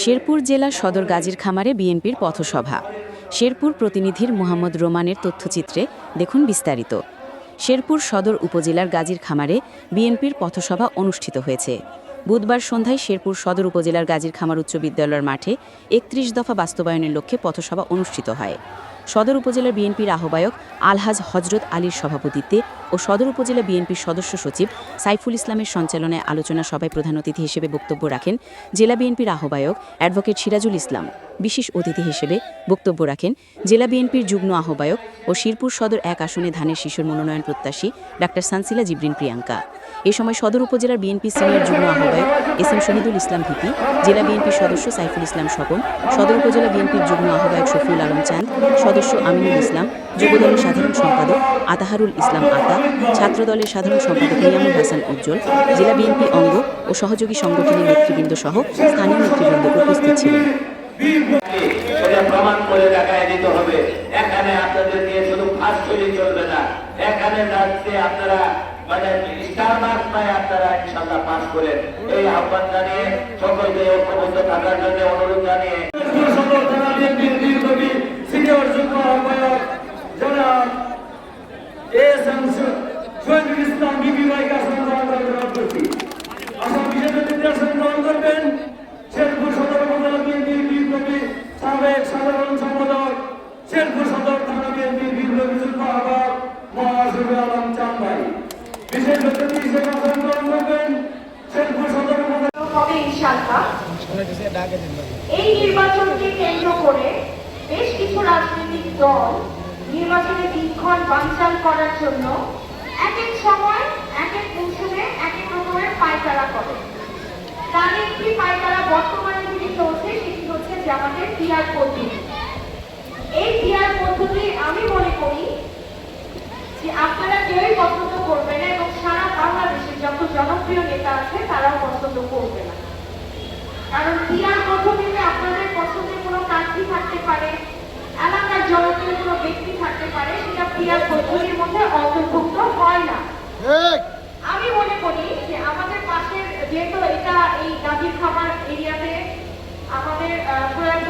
শেরপুর জেলা সদর গাজীর খামারে বিএনপির পথসভা। শেরপুর প্রতিনিধির মোহাম্মদ রোমানের তথ্যচিত্রে দেখুন বিস্তারিত। শেরপুর সদর উপজেলার গাজীর খামারে বিএনপির পথসভা অনুষ্ঠিত হয়েছে। বুধবার সন্ধ্যায় শেরপুর সদর উপজেলার গাজীর খামার উচ্চ বিদ্যালয়ের মাঠে একত্রিশ দফা বাস্তবায়নের লক্ষ্যে পথসভা অনুষ্ঠিত হয়। সদর উপজেলার বিএনপির আহ্বায়ক আলহাজ হজরত আলীর সভাপতিত্বে ও সদর উপজেলা বিএনপির সদস্য সচিব সাইফুল ইসলামের সঞ্চালনায় আলোচনা সভায় প্রধান অতিথি হিসেবে বক্তব্য রাখেন জেলা বিএনপির আহ্বায়ক অ্যাডভোকেট সিরাজুল ইসলাম। বিশেষ অতিথি হিসেবে বক্তব্য রাখেন জেলা বিএনপির যুগ্ম আহ্বায়ক ও শিরপুর সদর এক আসনে ধানের শিশুর মনোনয়ন প্রত্যাশী ডাক্তার সানসিলা জিবরিন প্রিয়াঙ্কা। এ সময় সদর উপজেলার বিএনপি সিনিয়র যুগ্ম আহ্বায়ক S M Shahidul Islam VP, জেলা বিএনপির সদস্য সাইফুল ইসলাম স্বপন সদর উপজেলা বিএনপির যুগ্ম আহ্বায়ক শফিউল আলম চাঁদ, সদস্য আমিনুল ইসলাম, যুবদলের সাধারণ সম্পাদক আতাহারুল ইসলাম আতা, ছাত্রদলের সাধারণ সম্পাদক নিয়ামুল হাসান উজ্জ্বল, জেলা বিএনপি অঙ্গ ও সহযোগী সংগঠনের নেতৃবৃন্দ সহ স্থানীয় নেতৃবৃন্দ উপস্থিত ছিলেন। প্রমাণ আপনাদের নিয়ে শুধু ফাঁস চলে চলবে না। এখানে যাচ্ছে আপনারা মানে স্টার মার্ক পায় এই আহ্বান জানিয়ে সকলকে অনুরোধ জানিয়ে সিনিয়র যুগ্ম আহ্বায়ক জনাব এস এম শহীদুল ইসলাম বিবি ভাইকে আসন গ্রহণ করে অনুরোধ করছি আসাম বিজেপি নেতৃত্বে আসন গ্রহণ করবেন শেরপুর সদর উপজেলা বিএনপির বিপ্লবী সাবেক সাধারণ সম্পাদক শেরপুর সদর থানা বিএনপির বিপ্লবী যুগ্ম আহ্বায়ক মহাশরীফ আলম চান ভাই বিশেষ অতিথি হিসেবে আসন গ্রহণ করবেন শেরপুর সদর উপজেলা হবে ইনশাআল্লাহ। এই নির্বাচনকে কেন্দ্র করে বেশ কিছু রাজনৈতিক দল নির্বাচনের দিনক্ষণ বানচাল করার জন্য এক এক সময় এক এক মৌসুমে এক এক রকমের পায়তারা করে। তার একটি পায়তারা বর্তমানে যেটি চলছে, সেটি হচ্ছে জামাতের পিয়ার পদ্ধতি এই পিয়ার পদ্ধতি আমি মনে করি যে আপনারা কেউই পছন্দ করবে না এবং সারা বাংলাদেশে যত জনপ্রিয় নেতা আছে, তারাও পছন্দ করবে না। কারণ পিয়ার পদ্ধতিতে আপনাদের পছন্দের কোনো প্রার্থী থাকতে পারে এলাকার জনপ্রিয় কোনো ব্যক্তি থাকতে পারে সেটা পিয়ার পদ্ধতির মধ্যে অন্তর্ভুক্ত হয় না। আমি মনে করি যে আমাদের পাশের যেহেতু এটা এই গাজীর খাবার এরিয়াতে আমাদের প্রয়াত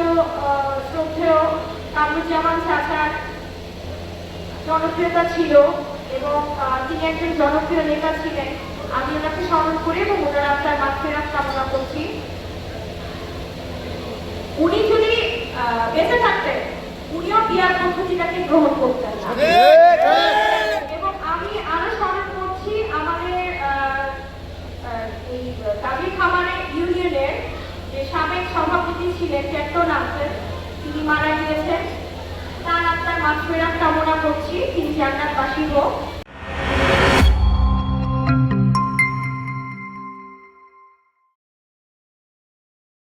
শ্রদ্ধেয় কামরুজ্জামান চাচার জনপ্রিয়তা ছিল এবং তিনি একজন জনপ্রিয় নেতা ছিলেন। আমি ওনাকে স্মরণ করি এবং ওনার আপনার মাতৃরাত কামনা করছি। উনিও পদ্ধতিটাকে গ্রহণ করতেন না এবং আমি আরও স্মরণ করছি আমাদের এই দাবি খামারে ইউনিয়নের যে সাবেক সভাপতি ছিলেন আছেন তিনি মারা গিয়েছেন। তার আপনার মাতৃরাত কামনা করছি। তিনি জান্নাতবাসী হোক।